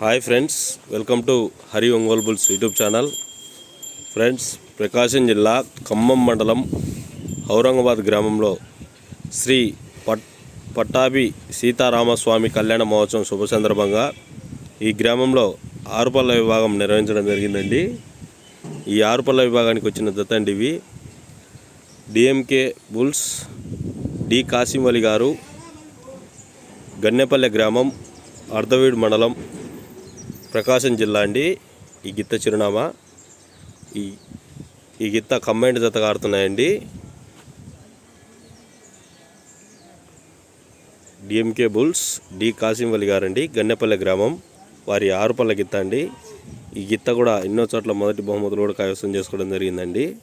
Hi friends welcome to Hari Ongole bulls YouTube channel. Friends Prakasam జిల్లా ఖమ్మం మండలం ఔరంగాబాద్ గ్రామంలో శ్రీ పట్ పట్టాభి సీతారామస్వామి కళ్యాణ మహోత్సవం శుభ సందర్భంగా ఈ గ్రామంలో ఆరుపల్ల విభాగం నిర్వహించడం జరిగిందండి. ఈ ఆరుపల్ల విభాగానికి వచ్చిన దత్తండి ఇవి డిఎంకే బుల్స్ డి కాసిం గారు గన్నెపల్లె గ్రామం అర్ధవీడు మండలం ప్రకాశం జిల్లా అండి ఈ గిత్త చిరునామా. ఈ ఈ గిత్త కంబైండ్ జతగా ఆడుతున్నాయండి. డిఎంకే బుల్స్ డి కాసిం గారండి గన్నెపల్లె గ్రామం వారి ఆరుపల్ల గిత్త అండి. ఈ గిత్త కూడా ఎన్నో చోట్ల మొదటి బహుమతులు కూడా కైవసం చేసుకోవడం జరిగిందండి.